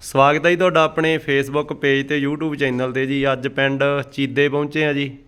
ਸਵਾਗਤ ਹੈ ਜੀ ਤੁਹਾਡਾ ਆਪਣੇ ਫੇਸਬੁੱਕ ਪੇਜ ਤੇ YouTube ਚੈਨਲ ਤੇ ਜੀ। ਅੱਜ ਪਿੰਡ ਚੀਦੇ ਪਹੁੰਚੇ ਆ ਜੀ।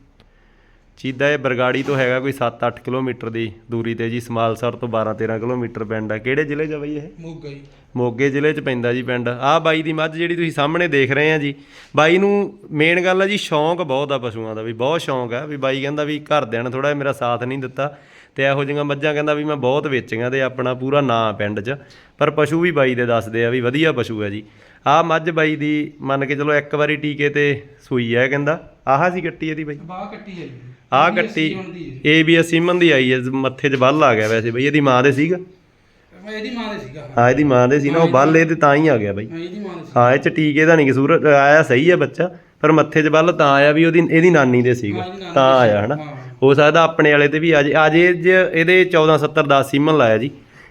ਚੀਦਾ ਇਹ ਬਰਗਾੜੀ ਤੋਂ ਹੈਗਾ ਕੋਈ 7-8 ਕਿਲੋਮੀਟਰ ਦੀ ਦੂਰੀ ਤੇ ਜੀ। ਸਮਾਲਸਰ ਤੋਂ 12-13 ਕਿਲੋਮੀਟਰ ਪਿੰਡ ਆ। ਕਿਹੜੇ ਜ਼ਿਲ੍ਹੇ 'ਚ ਬਈ ਇਹ? ਮੋਗਾ ਜੀ। ਮੋਗੇ ਜ਼ਿਲ੍ਹੇ 'ਚ ਪੈਂਦਾ ਜੀ ਪਿੰਡ। ਆਹ ਬਾਈ ਦੀ ਮੱਝ ਜਿਹੜੀ ਤੁਸੀਂ ਸਾਹਮਣੇ ਦੇਖ ਰਹੇ ਆ ਜੀ। ਬਾਈ ਨੂੰ ਮੇਨ ਗੱਲ ਆ ਜੀ ਸ਼ੌਂਕ ਬਹੁਤ ਆ ਪਸ਼ੂਆਂ ਦਾ ਵੀ। ਬਹੁਤ ਸ਼ੌਂਕ ਆ ਵੀ ਬਾਈ ਕਹਿੰਦਾ ਵੀ ਘਰਦਿਆਂ ਨੇ ਥੋੜਾ ਮੇਰਾ ਸਾਥ ਨਹੀਂ ਦਿੱਤਾ। ਤੇ ਇਹੋ ਜਿਹੀਆਂ ਮੱਝਾਂ ਕਹਿੰਦਾ ਵੀ ਮੈਂ ਬਹੁਤ ਵੇਚੀਆਂ ਤੇ ਆਪਣਾ ਪੂਰਾ ਨਾਂ ਪਿੰਡ 'ਚ। ਪਰ ਪਸ਼ੂ ਵੀ ਬਾਈ ਦੇ ਦੱਸਦੇ ਆ ਵੀ ਵਧੀਆ ਪਸ਼ੂ ਆ ਜੀ। ਆਹ ਮੱਝ ਬਾਈ ਦੀ ਮੰਨ ਕੇ ਚਲੋ ਇੱਕ ਵਾਰੀ ਟੀਕੇ ਤੇ ਸੂਈ ਆ ਇਹ ਕਹਿੰਦਾ। ਆਹ ਸੀ ਕੱਟੀ ਇਹਦੀ ਬਾਈ? ਬਾਹ ਕੱਟੀ ਹੈ ਜੀ। ਆਹ ਇਹ ਕੱਟੀ ਹੈ। ਏਬੀਐਸ ਸੀਮਨ ਦੀ ਆਈ ਹੈ ਮੱਥੇ 'ਚ ਬੱਲ ਆ ਗਿਆ ਵੈਸੇ ਬਈ ਇਹਦੀ ਮਾਂ ਦੇ ਸੀਗਾ? ਇਹਦੀ ਮਾਂ ਦੇ ਸੀਗਾ ਹਾਂ। ਇਹਦੀ ਮਾਂ ਦੇ ਸੀ ਨਾ ਉਹ ਬੱਲ ਇਹਦੇ ਤਾਂ ਹੀ ਆ ਗਿਆ ਬਾਈ। ਹਾਂ ਇਹਦੀ ਮਾਂ ਦੇ ਹਾਂ ਇਹ ਚ ਟੀਕੇ ਦਾ ਨਹੀਂ ਕਸੂਰ ਆਇਆ ਸਹੀ ਹੈ ਬੱਚਾ ਪਰ ਮੱਥੇ 'ਚ ਬੱਲ ਤਾਂ ਆਇਆ ਵੀ ਉਹਦੀ ਇਹਦੀ ਨਾਨੀ ਦੇ ਸੀਗਾ। ਹਾਂ, ਤਾਂ ਆਇਆ ਹਨਾ। ਹੋ ਸਕਦਾ ਆਪਣੇ ਵਾਲੇ ਤੇ ਵੀ ਆ ਜੇ। ਆ ਜੇ ਇਹਦੇ 14 70 10 ਸੀਮਨ ਲਾਇਆ ਜੀ,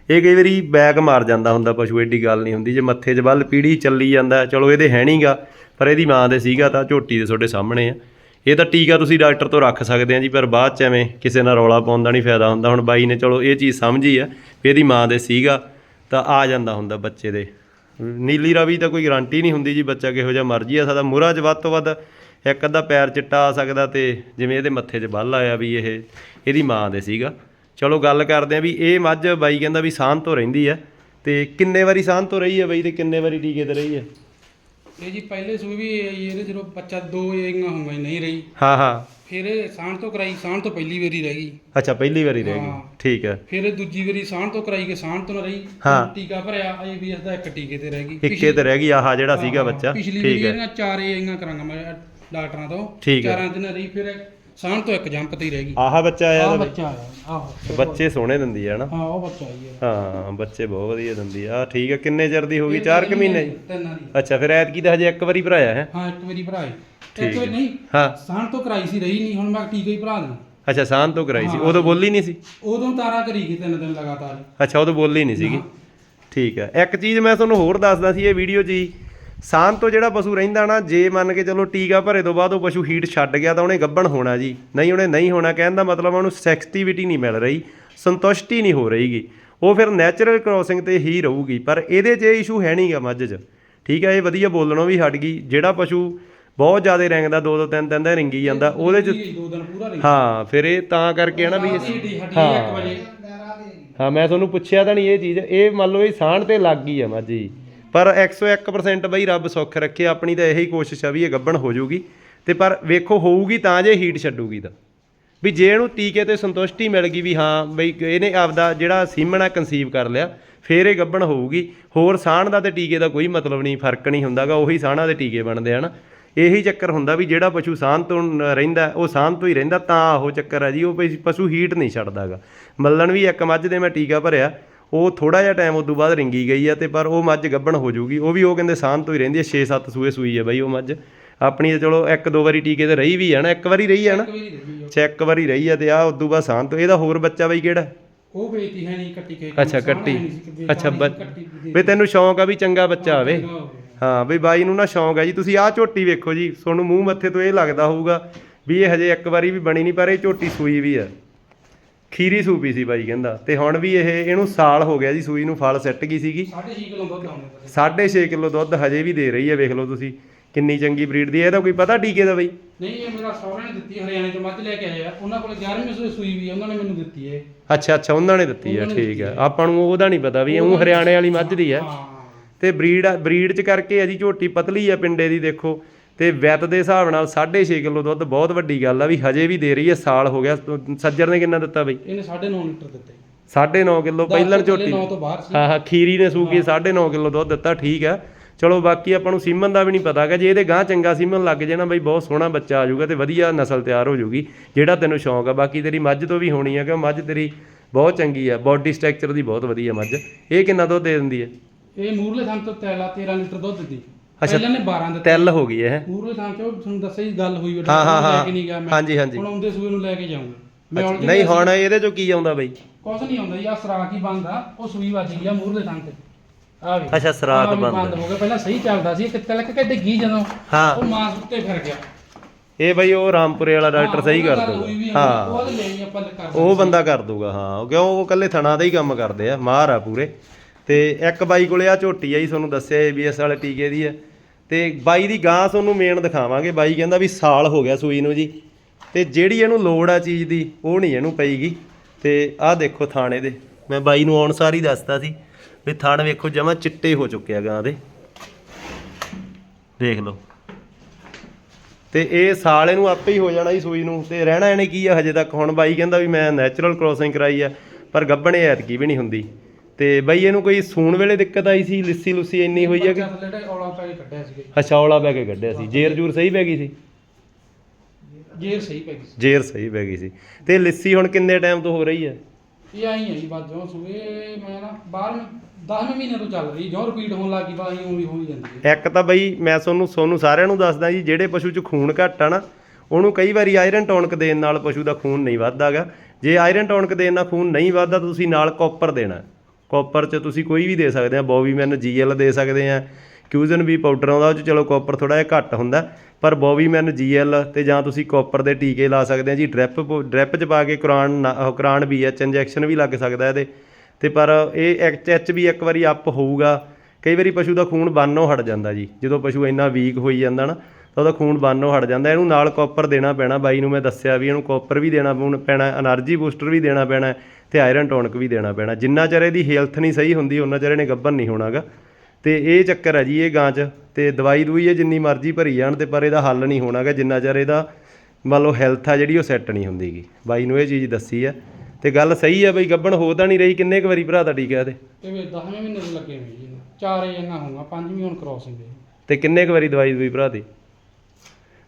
ਇਹ ਕਈ ਵਾਰੀ ਬੈਕ ਮਾਰ ਜਾਂਦਾ ਹੁੰਦਾ, ਪਸ਼ੂ ਐਡੀ ਗੱਲ ਨਹੀਂ ਹੁੰਦੀ, ਜੇ ਮੱਥੇ 'ਚ ਵੱਲ ਪੀੜੀ ਚੱਲੀ ਜਾਂਦਾ, ਚਲੋ ਇਹਦੇ ਹੈ ਨਹੀਂਗਾ, ਪਰ ਇਹਦੀ ਮਾਂ ਦੇ ਸੀਗਾ ਤਾਂ ਝੋਟੀ ਦੇ ਤੁਹਾਡੇ ਸਾਹਮਣੇ ਆ। ਇਹ ਤਾਂ ਟੀਕਾ ਤੁਸੀਂ ਡਾਕਟਰ ਤੋਂ ਰੱਖ ਸਕਦੇ ਆ ਜੀ, ਪਰ ਬਾਅਦ ਚ ਐਵੇਂ ਕਿਸੇ ਨਾਲ ਰੌਲਾ ਪਾਉਣ ਦਾ ਨਹੀਂ ਫਾਇਦਾ ਹੁੰਦਾ। ਹੁਣ ਬਾਈ ਨੇ ਚਲੋ ਇਹ ਚੀਜ਼ ਸਮਝੀ ਆ ਵੀ ਇਹਦੀ ਮਾਂ ਦੇ ਸੀਗਾ, ਤਾਂ ਆ ਜਾਂਦਾ ਹੁੰਦਾ ਬੱਚੇ ਦੇ। ਨੀਲੀ ਰਾਵੀ ਤਾਂ ਕੋਈ ਗਾਰੰਟੀ ਨਹੀਂ ਹੁੰਦੀ ਜੀ, ਬੱਚਾ ਕਿਹੋ ਜਿਹਾ ਮਰਜ਼ੀ ਆ, ਸਾਡਾ ਮੁਰਾ 'ਚ ਵੱਧ ਤੋਂ ਵੱਧ ਇੱਕ ਅੱਧਾ ਪੈਰ ਚਿੱਟਾ ਆ ਸਕਦਾ ਤੇ ਜਿਵੇਂ ਇਹਦੇ ਮੱਥੇ 'ਚ ਬੱਲ ਆਇਆ ਵੀ ਇਹ ਇਹਦੀ ਮਾਂ ਦੇ ਸੀਗਾ। ਚਲੋ ਗੱਲ ਕਰਦੇ ਆ ਵੀ ਇਹ ਮੱਝ ਬਾਈ ਕਹਿੰਦਾ ਵੀ ਸਾਂਝ ਤੋਂ ਰਹਿੰਦੀ ਆ ਤੇ ਕਿੰਨੇ ਵਾਰੀ ਸਾਂਝ ਤੋਂ ਰਹੀ ਆ ਬਾਈ ਤੇ ਕਿੰਨੇ ਵਾਰੀ ਟੀਕੇ ਤੇ ਰਹੀ ਆ? ਇਹ ਜੀ ਪਹਿਲੇ ਸੂਈ ਵੀ ਇਹ- ਇਹਦੇ ਜਦੋਂ ਬੱਚਾ ਦੋ ਇੰਗਾ ਹੋਊਗਾ ਜੀ, ਨਹੀਂ ਰਹੀ। ਹਾਂ ਹਾਂ। ਫਿਰ ਸਾਣ ਤੋਂ ਕਰਾਈ ਸਾਣ ਤੋਂ ਪਹਿਲੀ ਵਾਰੀ ਰਹਿ ਗਈ। ਅੱਛਾ ਪਹਿਲੀ ਵਾਰੀ ਰਹਿ ਗਈ। ਹਾਂ। ਠੀਕ ਹੈ ਫਿਰ ਦੂਜੀ ਵਾਰੀ ਸਾਣ ਤੋਂ ਕਰਾਈ ਕਿ ਸਾਣ ਤੋਂ ਨਾ ਰਹੀ। ਹਾਂ। ਟੀਕਾ ਭਰਿਆ ਆਈਬੀਐਸ ਦਾ ਇੱਕ ਟੀਕੇ ਤੇ ਰਹਿ ਗਈ। ਇੱਕੇ ਤੇ ਰਹਿ ਗਈ ਆਹ ਜਿਹੜਾ ਸੀਗਾ ਹਾਂ, ਬੱਚਾ। ਪਿਛਲੀ ਵਾਰੀ ਠੀਕ ਹੈ ਇਹਦੀਆਂ ਚਾਰ ਇੰਗਾ ਕਰਾਂਗਾ ਮੈਂ ਡਾਕਟਰਾਂ ਤੋਂ ਠੀਕ ਹੈ। ਚਾਰਾਂ ਦਿਨ ਰਹੀ ਫਿਰ ਸਾਣ ਤੋਂ ਇੱਕ ਜੰਪ ਤੇ ਹੀ ਰਹਿ ਗਈ। ਆਹ ਬੱਚਾ ਆਇਆ ਆਹ ਇਹਦਾ ਬੱਚਾ ਆਇਆ ਆਹੋ ਬੱਚੇ। ਸੋਹਣੇ ਦਿੰਦੀ ਆ ਨਾ। ਹਾਂ ਉਹ ਬੱਚਾ ਆਈ ਹੈ ਹਾਂ ਬੱਚੇ ਬਹੁਤ ਵਧੀਆ ਦਿੰਦੀ ਆ। ਠੀਕ ਹੈ ਕਿੰਨੇ ਚਿਰ ਦੀ ਹੋ ਗਈ? 4 ਕੁ ਮਹੀਨੇ? ਦੀ? ਤਿੰਨਾਂ ਦੀ। ਅੱਛਾ ਫਿਰ ਐਤਕੀ ਤਾਂ ਹਜੇ ਇੱਕ ਵਾਰੀ ਭਰਾਇਆ ਹੈ। ਹਾਂ ਇੱਕ ਵਾਰੀ ਭਰਾਏ ਠੀਕ ਇੱਕ ਵਾਰੀ ਨਹੀਂ ਹਾਂ। ਸਾਣ ਤੋਂ ਕਰਾਈ ਸੀ ਰਹੀ ਨਹੀਂ ਹੁਣ ਮੈਂ ਟੀਕਾ ਹੀ ਭਰਾ ਦੇਣਾ। ਅੱਛਾ ਸਾਂਝ ਤੋਂ ਕਰਾਈ ਸੀ। ਹਾਂ। ਉਦੋਂ ਬੋਲੀ ਨਹੀਂ ਸੀ? ਉਦੋਂ ਤਾਰਾ ਕਰੀ ਗਈ ਤਿੰਨ ਦਿਨ ਲਗਾਤਾਰ। ਅੱਛਾ ਉਦੋਂ ਬੋਲੀ ਨਹੀਂ ਸੀਗੀ। ਠੀਕ ਹੈ ਇੱਕ ਚੀਜ਼ ਮੈਂ ਤੁਹਾਨੂੰ ਹੋਰ ਦੱਸਦਾ ਸੀ ਇਹ ਵੀਡੀਓ 'ਚ ਹੀ ਸਾਂਝ ਤੋਂ ਜਿਹੜਾ ਪਸ਼ੂ ਰਹਿੰਦਾ ਨਾ ਜੇ ਮੰਨ ਕੇ ਚਲੋ ਟੀਕਾ ਭਰੇ ਤੋਂ ਬਾਅਦ ਉਹ ਪਸ਼ੂ ਹੀਟ ਛੱਡ ਗਿਆ ਤਾਂ ਉਹਨੇ ਗੱਭਣ ਹੋਣਾ ਜੀ। ਨਹੀਂ ਉਹਨੇ ਨਹੀਂ ਹੋਣਾ ਕਹਿਣ ਦਾ ਮਤਲਬ ਉਹਨੂੰ ਸੈਕਸਟੀਵਿਟੀ ਨਹੀਂ ਮਿਲ ਰਹੀ ਸੰਤੁਸ਼ਟੀ ਨਹੀਂ ਹੋ ਰਹੀਗੀ। ਉਹ ਫਿਰ ਨੈਚੁਰਲ ਕ੍ਰੋਸਿੰਗ ਤੇ ਹੀ ਰਹੂਗੀ ਪਰ ਇਹਦੇ 'ਚ ਇਹ ਇਸ਼ੂ ਹੈ ਨਹੀਂਗਾ ਮੱਝ 'ਚ। ਠੀਕ ਹੈ ਇਹ ਵਧੀਆ ਬੋਲਣੋਂ ਵੀ ਹਟ ਗਈ। ਜਿਹੜਾ ਪਸ਼ੂ ਬਹੁਤ ਜ਼ਿਆਦਾ ਰਿੰਗਦਾ ਦੋ ਦੋ ਤਿੰਨ ਤਿੰਨ ਦਾ ਰਿੰਗੀ ਜਾਂਦਾ ਉਹਦੇ 'ਚ ਹਾਂ ਫਿਰ ਇਹ ਤਾਂ ਕਰਕੇ ਹੈ ਨਾ ਵੀ ਹਾਂ। ਹਾਂ ਮੈਂ ਤੁਹਾਨੂੰ ਪੁੱਛਿਆ ਤਾਂ ਨਹੀਂ ਇਹ ਚੀਜ਼ ਇਹ ਮੰਨ ਲਓ ਇਹ ਸਾਂਢ ਤੇ ਲੱਗ ਗਈ ਆ ਮੱਝ ਜੀ। ਪਰ 101% ਬਈ ਰੱਬ ਸੁੱਖ ਰੱਖੇ, ਆਪਣੀ ਤਾਂ ਇਹੀ ਕੋਸ਼ਿਸ਼ ਆ ਵੀ ਇਹ ਗੱਭਣ ਹੋ ਜਾਊਗੀ। ਤੇ ਪਰ ਵੇਖੋ ਹੋਊਗੀ ਤਾਂ ਜੇ ਹੀਟ ਛੱਡੂਗੀ ਤਾਂ। ਵੀ ਜੇ ਇਹਨੂੰ ਟੀਕੇ ਤੇ ਸੰਤੁਸ਼ਟੀ ਮਿਲ ਗਈ ਵੀ ਹਾਂ ਬਈ ਇਹਨੇ ਆਪਦਾ ਜਿਹੜਾ ਸੀਮਣਾ ਕਨਸੀਵ ਕਰ ਲਿਆ, ਫੇਰ ਇਹ ਗੱਬਣ ਹੋਊਗੀ। ਹੋਰ ਸਾਹਣ ਦਾ ਤੇ ਟੀਕੇ ਦਾ ਕੋਈ ਮਤਲਬ ਨਹੀਂ, ਫ਼ਰਕ ਨਹੀਂ ਹੁੰਦਾਗਾ, ਉਹੀ ਸਾਹਣਾ ਦੇ ਟੀਕੇ ਬਣਦੇ ਹਨ ਇਹੀ ਚੱਕਰ ਹੁੰਦਾ ਵੀ ਜਿਹੜਾ ਪਸ਼ੂ ਸਾਹਣ ਤੋਂ ਰਹਿੰਦਾ, ਉਹ ਸਾਂਝ ਤੋਂ ਹੀ ਰਹਿੰਦਾ, ਤਾਂ ਉਹ ਚੱਕਰ ਆ ਜੀ, ਉਹ ਪਸ਼ੂ ਹੀਟ ਨਹੀਂ ਛੱਡਦਾਗਾ। ਮੱਲਣ ਵੀ ਇੱਕ ਮੱਝ ਦੇ ਮੈਂ ਟੀਕਾ ਭਰਿਆ ਉਹ ਥੋੜਾ ਜਿਹਾ ਟਾਈਮ ਉਦੋਂ ਬਾਅਦ ਰਿੰਗੀ ਗਈ ਆ ਤੇ ਪਰ ਉਹ ਮੱਝ ਗੱਭਣ ਹੋ ਜਾਊਗੀ। ਉਹ ਵੀ ਉਹ ਕਹਿੰਦੇ ਸਾਂਝ ਤੋਂ ਹੀ ਰਹਿੰਦੀ ਹੈ 6-7 ਸੂਏ ਸੂਈ ਹੈ ਬਈ ਉਹ ਮੱਝ। ਆਪਣੀ ਤਾਂ ਚਲੋ ਇੱਕ ਦੋ ਵਾਰੀ ਟੀਕੇ ਤੇ ਰਹੀ ਵੀ ਹੈ ਨਾ ਇੱਕ ਵਾਰੀ ਰਹੀ ਹੈ ਨਾ? ਇੱਕ ਵਾਰੀ ਰਹੀ ਉਹ। ਅੱਛਾ ਇੱਕ ਵਾਰੀ ਰਹੀ ਆ ਤੇ ਆ ਉਦੋਂ ਬਾਅਦ ਸਾਂਝ ਤੋਂ। ਇਹਦਾ ਹੋਰ ਬੱਚਾ ਬਈ ਕਿਹੜਾ? ਉਹ ਵੇਚੀ ਹੈ ਨਹੀਂ ਕੱਟੀ ਕੇ ਅੱਛਾ ਕੱਟੀ ਅੱਛਾ ਵੀ ਤੈਨੂੰ ਸ਼ੌਂਕ ਆ ਵੀ ਚੰਗਾ ਬੱਚਾ ਆਵੇ। ਹਾਂ ਵੀ ਬਾਈ ਨੂੰ ਨਾ ਸ਼ੌਂਕ ਹੈ ਜੀ। ਤੁਸੀਂ ਆਹ ਝੋਟੀ ਵੇਖੋ ਜੀ ਤੁਹਾਨੂੰ ਮੂੰਹ ਮੱਥੇ ਤੋਂ ਇਹ ਲੱਗਦਾ ਹੋਊਗਾ ਵੀ ਇਹ ਹਜੇ ਇੱਕ ਵਾਰੀ ਵੀ ਬਣੀ ਨਹੀਂ ਪਰ ਇਹ ਝੋਟੀ ਸੂਈ ਵੀ ਆ। ਖੀਰੀ ਸੂਪੀ ਸੀ ਬਾਈ ਕਹਿੰਦਾ। ਤੇ ਹੁਣ ਵੀ ਇਹ ਇਹਨੂੰ ਸਾਲ ਹੋ ਗਿਆ ਜੀ ਸੂਈ ਨੂੰ ਫਲ ਸੱਟ ਗਈ ਸੀਗੀ। ਸਾਢੇ ਛੇ ਕਿਲੋ ਦੁੱਧ ਆਉਂਦੇ ਪਏ 6.5 ਕਿਲੋ ਦੁੱਧ ਹਜੇ ਵੀ ਦੇ ਰਹੀ ਹੈ ਵੇਖ ਲਓ ਤੁਸੀਂ ਕਿੰਨੀ ਚੰਗੀ ਬਰੀਡ ਦੀ ਹੈ। ਇਹਦਾ ਕੋਈ ਪਤਾ ਟੀਕੇ ਦਾ ਬਈ? ਨਹੀਂ ਇਹ ਮੇਰਾ ਸਹੁਰੇ ਨੇ ਦਿੱਤੀ ਹਰਿਆਣੇ ਤੋਂ ਮੱਝ ਲੈ ਕੇ ਆਏ ਆ ਉਹਨਾਂ ਕੋਲ 11ਵੀਂ ਸੂਈ ਸੂਈ ਵੀ ਉਹਨਾਂ ਨੇ ਮੈਨੂੰ ਦਿੱਤੀ ਹੈ। ਅੱਛਾ ਅੱਛਾ ਉਹਨਾਂ ਨੇ ਦਿੱਤੀ ਹੈ ਠੀਕ ਹੈ। ਹੈ। ਆਪਾਂ ਨੂੰ ਉਹਦਾ ਨਹੀਂ ਪਤਾ ਵੀ ਉਹ ਹਰਿਆਣੇ ਵਾਲੀ ਮੱਝ ਦੀ ਹੈ। ਹਾਂ ਤੇ ਬਰੀਡ ਬਰੀਡ ਚ ਕਰਕੇ ਜੀ ਝੋਟੀ ਪਤਲੀ ਆ ਪਿੰਡੇ ਦੀ ਦੇਖੋ। ਤੇ ਵੈਤ ਦੇ ਹਿਸਾਬ ਨਾਲ 6.5 ਕਿਲੋ ਦੁੱਧ ਬਹੁਤ ਵੱਡੀ ਗੱਲ ਆ ਵੀ ਹਜੇ ਵੀ ਦੇ ਰਹੀ ਹੈ ਸਾਲ ਹੋ ਗਿਆ। ਸੱਜਰ ਨੇ ਕਿੰਨਾ ਦਿੱਤਾ ਬਈ? ਇਹਨੇ 9.5 ਲੀਟਰ ਦਿੱਤੇ। 9.5 ਕਿਲੋ ਪਹਿਲਾਂ ਝੋਟੀ 9 ਤੋਂ ਬਾਹਰ ਸੀ। ਹਾਂ ਹਾਂ ਖੀਰੀ ਨੇ ਸੂਕੀ 9.5 ਕਿਲੋ ਦੁੱਧ ਦਿੱਤਾ ਠੀਕ ਆ। ਚਲੋ ਬਾਕੀ ਆਪਾਂ ਨੂੰ ਸੀਮਨ ਦਾ ਵੀ ਨਹੀਂ ਪਤਾ ਹੈਗਾ। ਜੇ ਇਹਦੇ ਗਾਂ ਚੰਗਾ ਸੀਮਨ ਲੱਗ ਜੇ ਨਾ ਬਈ ਬਹੁਤ ਸੋਹਣਾ ਬੱਚਾ ਆ ਜਾਊਗਾ ਤੇ ਵਧੀਆ ਨਸਲ ਤਿਆਰ ਹੋ ਜਾਊਗੀ ਜਿਹੜਾ ਤੈਨੂੰ ਸ਼ੌਂਕ ਆ। ਬਾਕੀ ਤੇਰੀ ਮੱਝ ਤੋਂ ਵੀ ਹੋਣੀ ਆ ਕਿ ਮੱਝ ਤੇਰੀ ਬਹੁਤ ਚੰਗੀ ਆ। ਬਾਡੀ ਸਟਰਕਚਰ ਦੀ ਬਹੁਤ ਵਧੀਆ ਮੱਝ। ਇਹ ਕਿੰਨਾ ਦੁੱਧ ਦੇ ਦਿੰਦੀ ਹੈ? ਇਹ ਮੂਰਲੇ ਥਾਂ ਤੋਂ ਤੈਲਾ 13 ਲੀਟਰ ਦੁੱਧ ਅੱਛਾ। ਪਹਿਲਾਂ ਨੇ 12 ਦਿੱਤੇ ਤਿਲ ਹੋ ਗਈ ਇਹ। ਮੂਰਲੇ ਥਾਂ ਤੋਂ ਤੁਹਾਨੂੰ ਦੱਸਿਆ ਹੀ ਗੱਲ ਹੋਈ ਹਾਂ, ਹਾਂ, ਲੈ ਹਾਂ। ਕੇ ਨਹੀਂ ਗਿਆ ਮੈਂ। ਹਾਂਜੀ, ਹਾਂਜੀ। ਹੁਣ ਆਉਂਦੇ ਸੂਏ ਨੂੰ ਲੈ ਕੇ ਜਾਊਂਗਾ। ਮੈਂ ਅੱਛਾ, already ਨਹੀਂ ਹੁਣ ਇਹਦੇ ਚੋਂ ਕੀ ਆਉਂਦਾ ਬਈ? ਕੁਛ ਨਹੀਂ ਆਉਂਦਾ ਯਾ ਸਰਾਖ ਹੀ ਬੰਦ ਆ। ਉਹ ਸੂਈ ਵੱਜ ਗਈ ਆ ਮੂਰਲੇ ਥਾਂ ਤੇ। ਆ ਵੀ ਅੱਛਾ, ਸਰਾਖ ਆਹ ਵੀ ਬੰਦ ਬੰਦ ਹੋ ਗਿਆ। ਪਹਿਲਾਂ ਸਹੀ ਚੱਲਦਾ ਸੀ ਇੱਕ ਤਿਲਕ ਕੇ ਡਿੱਗੀ ਜਦੋਂ। ਹਾਂ। ਉਹ ਮਾਸ ਉੱਤੇ ਫਿਰ ਗਿਆ। ਇਹ ਬਈ ਉਹ ਰਾਮਪੁਰੇ ਵਾਲਾ ਡਾਕਟਰ ਹਾਂ, ਸਹੀ ਕਰ ਦੂਗਾ ਆ, ਹਾਂ ਉਹ ਲੈ ਆਪਾਂ ਕਰ ਉਹ ਬੰਦਾ ਕਰ ਦੂਗਾ ਹਾਂ। ਕਿਉਂ? ਉਹ ਕੱਲੇ ਥਣਾ ਦਾ ਹੀ ਕੰਮ ਕਰਦੇ ਆ ਮਾਹਰ ਆ ਪੂਰੇ। ਤੇ ਇੱਕ ਬਾਈ ਕੋਲੇ ਆ ਝੋਟੀ ਆ ਜੀ ਤੁਹਾਨੂੰ ਦੱਸਿਆ ਏਬੀਐਸ ਵਾਲੇ ਟੀਕੇ ਦੀ ਹੈ ਤੇ ਬਾਈ ਦੀ ਗਾਂ ਤੁਹਾਨੂੰ ਮੇਨ ਦਿਖਾਵਾਂਗੇ। ਬਾਈ ਕਹਿੰਦਾ ਵੀ ਸਾਲ ਹੋ ਗਿਆ ਸੂਈ ਨੂੰ ਜੀ। ਤੇ ਜਿਹੜੀ ਇਹਨੂੰ ਲੋੜ ਆ ਚੀਜ਼ ਦੀ, ਉਹ ਨਹੀਂ ਇਹਨੂੰ ਪਈਗੀ। ਤੇ ਆਹ ਦੇਖੋ ਥਾਣੇ ਦੇ। ਮੈਂ ਬਾਈ ਨੂੰ ਆਉਣ ਸਾਰ ਹੀ ਦੱਸਤਾ ਸੀ ਵੀ ਥਾਣ ਵੇਖੋ ਜਮਾ ਚਿੱਟੇ ਹੋ ਚੁੱਕੇ ਆ ਗਾਂ ਦੇ। ਦੇਖ ਲਓ। ਤੇ ਇਹ ਸਾਲ ਇਹਨੂੰ ਆਪੇ ਹੀ ਹੋ ਜਾਣਾ ਜੀ ਸੂਈ ਨੂੰ। ਤੇ ਰਹਿਣਾ ਇਹਨੇ ਕੀ ਆ ਹਜੇ ਤੱਕ? ਹੁਣ ਬਾਈ ਕਹਿੰਦਾ ਵੀ ਮੈਂ ਨੈਚੁਰਲ ਕ੍ਰੋਸਿੰਗ ਕਰਾਈ ਆ, ਪਰ ਗੱਬਣੇ ਐਤਕੀ ਵੀ ਨਹੀਂ ਹੁੰਦੀ। ਤੇ ਬਾਈ ਇਹਨੂੰ ਕੋਈ ਸੂਣ ਵੇਲੇ ਦਿੱਕਤ ਆਈ ਸੀ ਲਿੱਸੀ ਲੁੱਸੀ ਇੰਨੀ ਹੋਈ ਆ ਕਿ ਢਾਈ ਔਲਾ ਪੈ ਕੇ ਕੱਢਿਆ ਬੈ ਕੇ ਸੀ। ਜੇਰ ਜੂਰ ਸਹੀ ਪੈ ਗਈ ਸੀ? ਜੇਰ ਸਹੀ ਪੈ ਗਈ ਸੀ। ਜੇਰ ਸਹੀ ਪੈ ਗਈ ਸੀ। ਤੇ ਲਿੱਸੀ ਹੁਣ ਕਿੰਨੇ ਟਾਈਮ ਤੋਂ ਹੋ ਰਹੀ ਹੈ ਇਹ ਆਈ ਹੈ ਜੀ ਬਾਅਦ ਜੋ ਸੂਏ ਮੈਂ ਨਾ 12 10 ਮਹੀਨੇ ਤੋਂ ਚੱਲ ਰਹੀ ਜੋ ਰਿਪੀਟ ਹੋਣ ਲੱਗੀ ਬਾਈ ਉਵੇਂ ਹੋਈ ਜਾਂਦੀ ਹੈ ਇੱਕ ਤਾਂ ਬਈ ਮੈਂ ਤੁਹਾਨੂੰ ਤੁਹਾਨੂੰ ਸਾਰਿਆਂ ਨੂੰ ਦੱਸਦਾ ਜੀ ਜਿਹੜੇ ਪਸ਼ੂ 'ਚ ਖੂਨ ਘੱਟ ਆ ਨਾ ਉਹਨੂੰ ਕਈ ਵਾਰੀ ਆਇਰਨ ਟੌਨਕ ਦੇਣ ਨਾਲ ਪਸ਼ੂ ਦਾ ਖੂਨ ਨਹੀਂ ਵੱਧਦਾਗਾ ਜੇ ਆਇਰਨ ਟੌਨਕ ਦੇਣ ਨਾਲ ਖੂਨ ਨਹੀਂ ਵੱਧਦਾ ਤਾਂ ਤੁਸੀਂ ਨਾਲ ਕਾਪਰ ਦੇਣਾ। ਕਾਪਰ 'ਚ ਤੁਸੀਂ ਕੋਈ ਵੀ ਦੇ ਸਕਦੇ ਆ ਬੋਬੀਮੈਨ ਜੀਐਲ ਦੇ ਸਕਦੇ ਆ ਕਿਊਜ਼ਨ ਵੀ ਪਾਊਡਰ ਆਉਂਦਾ, ਉਹ 'ਚ ਚਲੋ ਕਾਪਰ ਥੋੜਾ ਜਿਹਾ ਘੱਟ ਹੁੰਦਾ, ਪਰ ਬੋਬੀਮੈਨ ਜੀਐਲ ਤੇ ਜਾਂ ਤੁਸੀਂ ਕਾਪਰ ਦੇ ਟੀਕੇ ਲਾ ਸਕਦੇ ਆ ਜੀ ਡ੍ਰਿਪ ਡ੍ਰਿਪ 'ਚ ਪਾ ਕੇ ਕੁਰਾਨ ਨਾ- ਕੁਰਾਨ ਵੀ ਐਚ ਇੰਜੈਕਸ਼ਨ ਵੀ ਲੱਗ ਸਕਦਾ ਇਹਦੇ, ਤੇ ਪਰ ਇਹ ਐਚ ਐਚ ਵੀ ਇੱਕ ਵਾਰੀ ਅਪ ਹੋਊਗਾ, ਕਈ ਵਾਰੀ ਪਸ਼ੂ ਦਾ ਖੂਨ ਬੰਨੋਂ ਹਟ ਜਾਂਦਾ ਜੀ, ਜਦੋਂ ਪਸ਼ੂ ਇੰਨਾ ਵੀਕ ਹੋਈ ਜਾਂਦਾ ਨਾ ਤਾਂ ਉਹਦਾ ਖੂਨ ਬੰਨੋਂ ਹਟ ਜਾਂਦਾ ਇਹਨੂੰ ਨਾਲ ਕਾਪਰ ਦੇਣਾ ਪੈਣਾ ਬਾਈ ਨੂੰ ਮੈਂ ਦੱਸਿਆ ਵੀ ਇਹਨੂੰ ਕਾਪਰ ਵੀ ਦੇਣਾ ਪੈਣਾ એનર્ਜੀ ਬੂਸਟਰ ਵੀ ਦੇਣਾ ਪੈਣਾ ਤੇ ਆਇਰਨ ਟੋਨਿਕ ਵੀ ਦੇਣਾ ਪੈਣਾ। ਜਿੰਨਾ ਚਿਰ ਇਹਦੀ ਹੈਲਥ ਨਹੀਂ ਸਹੀ ਹੁੰਦੀ ਉਹਨਾਂ ਚਿਰ ਇਹਨੇ ਗੱਭਰ ਨਹੀਂ ਹੋਣਾਗਾ। ਤੇ ਇਹ ਚੱਕਰ ਹੈ ਜੀ ਇਹ ਗਾਂ 'ਚ ਤੇ ਦਵਾਈ ਦੂਈ ਇਹ ਜਿੰਨੀ ਮਰਜ਼ੀ ਭਰੀ ਜਾਣ ਤੇ ਪਰ ਇਹਦਾ ਹੱਲ ਨਹੀਂ ਹੋਣਾਗਾ ਜਿੰਨਾ ਚਿਰ ਇਹਦਾ ਮੰਨ ਲਓ ਹੈਲਥ ਆ ਜਿਹੜੀ ਉਹ ਸੈੱਟ ਨਹੀਂ ਹੁੰਦੀਗੀ। ਬਾਈ ਨੂੰ ਇਹ ਚੀਜ਼ ਦੱਸੀ ਆ। ਤੇ ਗੱਲ ਸਹੀ ਆ ਬਈ ਗੱਬਣ ਹੋ ਤਾਂ ਨਹੀਂ ਰਹੀ ਕਿੰਨੇ ਕੁ ਵਾਰੀ ਭਰਾ ਦਾ ਟੀਕਾ ਤੇ ਇਹ 10ਵੇਂ ਮਹੀਨੇ ਲੱਗੇ ਹੋਏ ਜੀ 4 ਜਣਾ ਹੋਊਗਾ 5ਵੀਂ ਹੁਣ ਕ੍ਰੋਸਿੰਗ ਤੇ ਕਿੰਨੇ ਕੁ ਵਾਰੀ ਦਵਾਈ ਦੂਈ ਭਰਾ ਦੀ?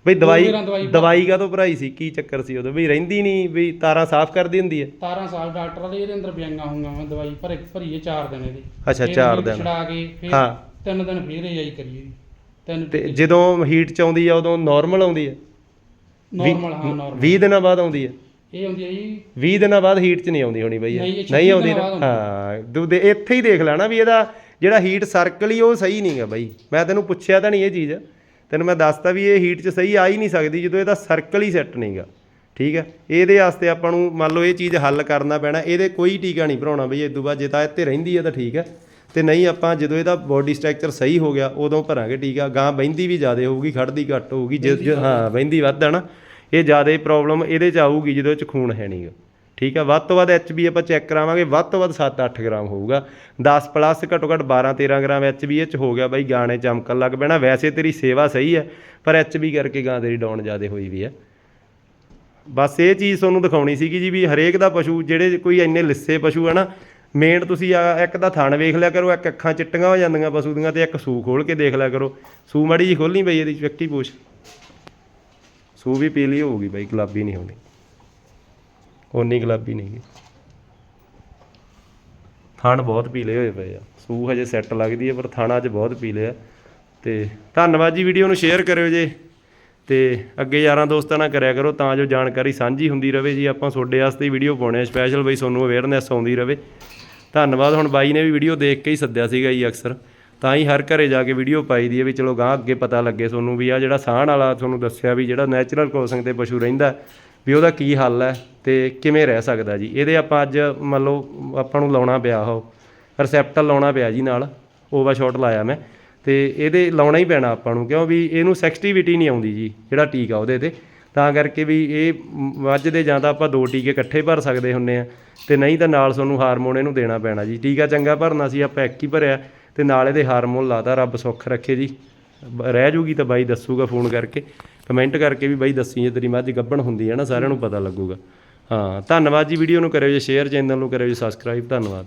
ਬਈ ਦਵਾਈ ਦਵਾਈ ਦਵਾਈ ਕਾ ਤੋਂ ਭਰਾਈ ਸੀ? ਕੀ ਚੱਕਰ ਸੀ ਉਦੋਂ? ਬਈ ਰਹਿੰਦੀ ਨਹੀਂ ਵੀ ਤਾਰਾਂ ਸਾਫ਼ ਕਰਦੀ ਹੁੰਦੀ ਹੈ 17 ਸਾਲ ਡਾਕਟਰ ਵਾਲੇ ਇਹਦੇ ਅੰਦਰ ਬਿਆੰਗਾ ਹੋਊਗਾ ਮੈਂ ਦਵਾਈ ਭਰੇ ਭਰੀਏ 4 ਦਿਨ ਇਹਦੀ। ਅੱਛਾ, ਫਿਰ ਚਾਰ ਇਹਨੂੰ ਦਿਨ। ਛੁਡਾ ਕੇ ਫਿਰ ਹਾਂ। ਤਿੰਨ ਦਿਨ ਫੇਰ ਇਹ ਆਈ ਕਰੀਏ ਜੀ ਤਿੰਨ ਤੇ ਜਦੋਂ ਹੀਟ ਚ ਆਉਂਦੀ ਆ ਉਦੋਂ ਨਾਰਮਲ ਆਉਂਦੀ ਹੈ ਨਾਰਮਲ ਹਾਂ ਨਾਰਮਲ 20 ਦਿਨਾਂ ਬਾਅਦ ਆਉਂਦੀ ਹੈ ਇਹ ਹੁੰਦੀ ਹੈ ਜੀ। 20 ਦਿਨਾਂ ਬਾਅਦ ਹੀਟ ਚ ਨਹੀਂ ਆਉਂਦੀ ਹੋਣੀ ਬਈ ਇਹ। ਨਹੀਂ, ਇਹ ਛੱਬੀ ਨਹੀਂ ਆਉਂਦੀ ਦਿਨਾਂ ਨਾ। ਬਾਅਦ ਹਾਂ ਤੂੰ ਦੇ ਇੱਥੇ ਹੀ ਦੇਖ ਲੈਣਾ ਵੀ ਇਹਦਾ ਜਿਹੜਾ ਹੀਟ ਸਰਕਲ ਹੀ ਉਹ ਸਹੀ ਨਹੀਂਗਾ ਬਈ। ਮੈਂ ਤੈਨੂੰ ਪੁੱਛਿਆ ਤਾਂ ਨਹੀਂ ਇਹ ਚੀਜ਼। ਤੈਨੂੰ ਮੈਂ ਦੱਸਤਾ ਵੀ ਇਹ ਹੀਟ 'ਚ ਸਹੀ ਆ ਹੀ ਨਹੀਂ ਸਕਦੀ ਜਦੋਂ ਇਹਦਾ ਸਰਕਲ ਹੀ ਸੈੱਟ ਨਹੀਂਗਾ। ਠੀਕ ਹੈ ਇਹਦੇ ਵਾਸਤੇ ਆਪਾਂ ਨੂੰ ਮੰਨ ਲਓ ਇਹ ਚੀਜ਼ ਹੱਲ ਕਰਨਾ ਪੈਣਾ ਇਹਦੇ ਕੋਈ ਟੀਕਾ ਨਹੀਂ ਭਰਾਉਣਾ ਬਈ ਇਹ ਤੋਂ ਬਾਅਦ ਜੇ ਤਾਂ ਇੱਥੇ ਰਹਿੰਦੀ ਹੈ ਤਾਂ ਠੀਕ ਹੈ ਤੇ ਨਹੀਂ ਆਪਾਂ ਜਦੋਂ ਇਹਦਾ ਬੋਡੀ ਸਟਰਕਚਰ ਸਹੀ ਹੋ ਗਿਆ ਉਦੋਂ ਭਰਾਂਗੇ ਟੀਕਾ। ਗਾਂ ਬਹਿੰਦੀ ਵੀ ਜ਼ਿਆਦਾ ਹੋਊਗੀ ਖੜਦੀ ਘੱਟ ਹੋਊਗੀ ਜੇ ਜੇ- ਹਾਂ ਬਹਿੰਦੀ ਵੱਧ ਆ ਨਾ। ਇਹ ਜ਼ਿਆਦਾ ਪ੍ਰੋਬਲਮ ਇਹਦੇ 'ਚ ਆਊਗੀ ਜਦੋਂ 'ਚ ਖੂਨ ਹੈ ਨਹੀਂਗਾ। ਠੀਕ ਆ? ਵੱਧ ਤੋਂ ਵੱਧ ਐਚਬੀ ਆਪਾਂ ਚੈੱਕ ਕਰਾਵਾਂਗੇ। ਵੱਧ ਤੋਂ ਵੱਧ 7-8 ਗ੍ਰਾਮ ਹੋਊਗਾ। 10 ਪਲੱਸ ਘੱਟੋ ਘੱਟ 12-13 ਗ੍ਰਾਮ ਐਚਬੀ ਇਹ ਚ ਹੋ ਗਿਆ ਬਾਈ, ਗਾਣੇ ਚਮਕਣ ਲੱਗ ਪੈਣਾ। ਵੈਸੇ ਤੇਰੀ ਸੇਵਾ ਸਹੀ ਹੈ ਪਰ ਐਚਬੀ ਕਰਕੇ ਗਾਂ ਤੇਰੀ ਡਾਊਨ ਜ਼ਿਆਦਾ ਹੋਈ ਵੀ ਹੈ ਬਸ ਇਹ ਚੀਜ਼ ਤੁਹਾਨੂੰ ਦਿਖਾਉਣੀ ਸੀਗੀ ਜੀ ਵੀ ਹਰੇਕ ਦਾ ਪਸ਼ੂ, ਜਿਹੜੇ ਕੋਈ ਇੰਨੇ ਲਿੱਸੇ ਪਸ਼ੂ ਹੈ ਨਾ ਮੇਨ ਤੁਸੀਂ ਆ ਇੱਕ ਦਾ ਥਣ ਵੇਖ ਲਿਆ ਕਰੋ, ਇੱਕ ਅੱਖਾਂ ਚਿੱਟੀਆਂ ਹੋ ਜਾਂਦੀਆਂ ਪਸ਼ੂ ਦੀਆਂ ਤੇ ਇੱਕ ਸੂ ਖੋਲ ਕੇ ਦੇਖ ਲਿਆ ਕਰੋ। ਸੂ ਮਾੜੀ ਜੀ ਖੋਲਣੀ ਪਈ ਇਹਦੀ ਚੱਕੀ ਪੂਛ। ਸੂ ਵੀ ਪੀਲੀ ਹੋਊਗੀ ਬਾਈ, ਗੁਲਾਬੀ ਨਹੀਂ ਹੋਣੀ। ਓਨੀ ਗੁਲਾਬੀ ਨਹੀਂ ਗੀ ਥਣ ਬਹੁਤ ਪੀਲੇ ਹੋਏ ਪਏ ਆ। ਸੂ ਹਜੇ ਸੈੱਟ ਲੱਗਦੀ ਹੈ ਪਰ ਥਾਣਾ ਅੱਜ ਬਹੁਤ ਪੀਲੇ ਆ। ਤੇ ਧੰਨਵਾਦ ਜੀ ਵੀਡੀਓ ਨੂੰ ਸ਼ੇਅਰ ਕਰਿਓ ਜੇ। ਤੇ ਅੱਗੇ ਯਾਰਾਂ ਦੋਸਤਾਂ ਨਾਲ ਕਰਿਆ ਕਰੋ, ਤਾਂ ਜੋ ਜਾਣਕਾਰੀ ਸਾਂਝੀ ਹੁੰਦੀ ਰਹੇ ਜੀ। ਆਪਾਂ ਤੁਹਾਡੇ ਵਾਸਤੇ ਵੀਡੀਓ ਪਾਉਣੇ ਆ ਸਪੈਸ਼ਲ ਬਈ ਤੁਹਾਨੂੰ ਅਵੇਅਰਨੈਸ ਆਉਂਦੀ ਰਹੇ ਧੰਨਵਾਦ, ਹੁਣ ਬਾਈ ਨੇ ਵੀ ਵੀਡੀਓ ਦੇਖ ਕੇ ਹੀ ਸੱਦਿਆ ਸੀਗਾ ਜੀ ਅਕਸਰ। ਤਾਂ ਹੀ ਹਰ ਘਰੇ ਜਾ ਕੇ ਵੀਡੀਓ ਪਾਈ ਦੀ ਹੈ ਵੀ ਚਲੋ ਗਾਂ ਅੱਗੇ ਪਤਾ ਲੱਗੇ ਤੁਹਾਨੂੰ ਵੀ ਆ ਜਿਹੜਾ ਸਾਹਣ ਵਾਲਾ ਤੁਹਾਨੂੰ ਦੱਸਿਆ ਵੀ ਜਿਹੜਾ ਨੈਚੁਰਲ ਕ੍ਰੋਸਿੰਗ ਤੇ ਪਸ਼ੂ ਰਹਿੰਦਾ। ਵੀ ਉਹਦਾ ਕੀ ਹੱਲ ਹੈ ਤੇ ਕਿਵੇਂ ਰਹਿ ਸਕਦਾ ਜੀ? ਇਹਦੇ ਆਪਾਂ ਅੱਜ ਮੰਨ ਲਓ ਆਪਾਂ ਨੂੰ ਲਾਉਣਾ ਪਿਆ ਉਹ ਰਿਸੈਪਟਰ ਲਾਉਣਾ ਪਿਆ ਜੀ ਨਾਲ ਓਵਾ ਸ਼ਾਟ ਲਾਇਆ ਮੈਂ। ਤੇ ਇਹਦੇ ਲਾਉਣਾ ਹੀ ਪੈਣਾ ਆਪਾਂ ਨੂੰ ਕਿਉਂ ਵੀ ਇਹਨੂੰ ਸੈਕਸਟੀਵਿਟੀ ਨਹੀਂ ਆਉਂਦੀ ਜੀ, ਜਿਹੜਾ ਟੀਕਾ ਉਹਦੇ ਤੇ। ਤਾਂ ਕਰਕੇ ਵੀ ਇਹ ਮੱਝ ਦੇ ਜਾਂ ਤਾਂ ਆਪਾਂ ਦੋ ਟੀਕੇ ਇਕੱਠੇ ਭਰ ਸਕਦੇ ਹੁੰਨੇ ਆ, ਤੇ ਨਹੀਂ ਤਾਂ ਨਾਲ ਤੁਹਾਨੂੰ ਹਾਰਮੋਨ ਇਹਨੂੰ ਦੇਣਾ ਪੈਣਾ ਜੀ। ਟੀਕਾ ਚੰਗਾ ਭਰਨਾ ਸੀ, ਆਪਾਂ ਇੱਕ ਹੀ ਭਰਿਆ, ਤੇ ਨਾਲ ਇਹਦੇ ਹਾਰਮੋਨ ਲਾਤਾ, ਰੱਬ ਸੁੱਖ ਰੱਖੇ ਜੀ। ਬ- ਰਹਿ ਜੂਗੀ ਤਾਂ ਬਾਈ, ਦੱਸੂਗਾ ਫੋਨ ਕਰਕੇ। ਕਮੈਂਟ ਕਰਕੇ ਵੀ ਬਾਈ ਦੱਸੀ ਜੇ ਤੇਰੀ ਮੱਝ ਗੱਭਣ ਹੁੰਦੀ ਹੈ ਨਾ, ਸਾਰਿਆਂ ਨੂੰ ਪਤਾ ਲੱਗੂਗਾ। ਹਾਂ, ਧੰਨਵਾਦ ਜੀ ਵੀਡੀਓ ਨੂੰ ਕਰਿਓ ਜੀ ਸ਼ੇਅਰ ਚੈਨਲ ਨੂੰ ਕਰਿਓ ਜੀ ਸਬਸਕ੍ਰਾਈਬ ਧੰਨਵਾਦ।